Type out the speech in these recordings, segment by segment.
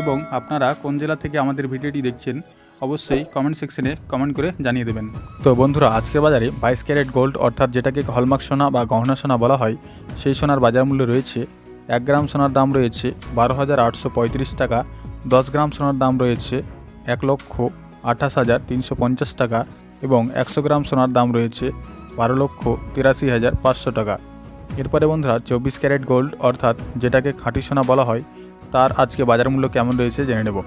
এবং আপনারা কোন জেলা থেকে আমাদের ভিডিওটি দেখছেন, অবশ্যই কমেন্ট সেকশনে কমেন্ট করে জানিয়ে দেবেন। তো বন্ধুরা, আজকের বাজারে বাইশ ক্যারেট গোল্ড অর্থাৎ যেটাকে হলমার্ক সোনা বা গহনা সোনা বলা হয়, সেই সোনার বাজার মূল্য রয়েছে এক গ্রাম সোনার দাম রয়েছে বারো হাজার আটশো পঁয়ত্রিশ টাকা, দশ গ্রাম সোনার দাম রয়েছে এক লক্ষ আঠাশ হাজার তিনশো পঞ্চাশ টাকা এবং একশো গ্রাম সোনার দাম রয়েছে বারো লক্ষ তিরাশি হাজার পাঁচশো টাকা। এরপরে বন্ধুরা, চব্বিশ ক্যারেট গোল্ড অর্থাৎ যেটাকে খাঁটি সোনা বলা হয় তার আজকে বাজার মূল্য কেমন রয়েছে জেনে নেব।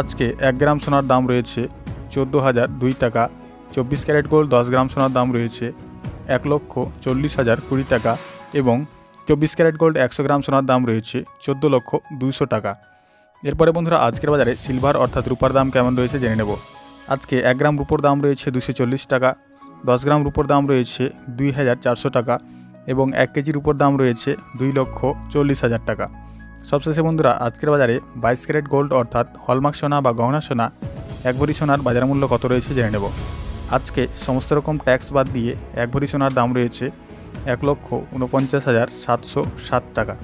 আজকে এক গ্রাম সোনার দাম রয়েছে চোদ্দ হাজার দুই টাকা, চব্বিশ ক্যারেট গোল্ড দশ গ্রাম সোনার দাম রয়েছে এক লক্ষ চল্লিশ হাজার কুড়ি টাকা এবং চব্বিশ ক্যারেট গোল্ড একশো গ্রাম সোনার দাম রয়েছে চোদ্দ লক্ষ দুশো টাকা। এরপরে বন্ধুরা, আজকের বাজারে সিলভার অর্থাৎ রূপার দাম কেমন রয়েছে জেনে নেব। আজকে এক গ্রাম রূপোর দাম রয়েছে দুশো চল্লিশ টাকা, দশ গ্রাম রূপোর দাম রয়েছে দুই হাজার চারশো টাকা এবং এক কেজির উপর দাম রয়েছে দুই লক্ষ চল্লিশ হাজার টাকা। সবশেষে বন্ধুরা, আজকের বাজারে বাইশ ক্যারেট গোল্ড অর্থাৎ হলমার্ক সোনা বা গহনা সোনা, এক ভরি সোনার বাজার মূল্য কত রয়েছে জেনে নেব। আজকে সমস্ত রকম ট্যাক্স বাদ দিয়ে এক ভরি সোনার দাম রয়েছে এক লক্ষ ঊনপঞ্চাশ হাজার সাতশো সাত টাকা।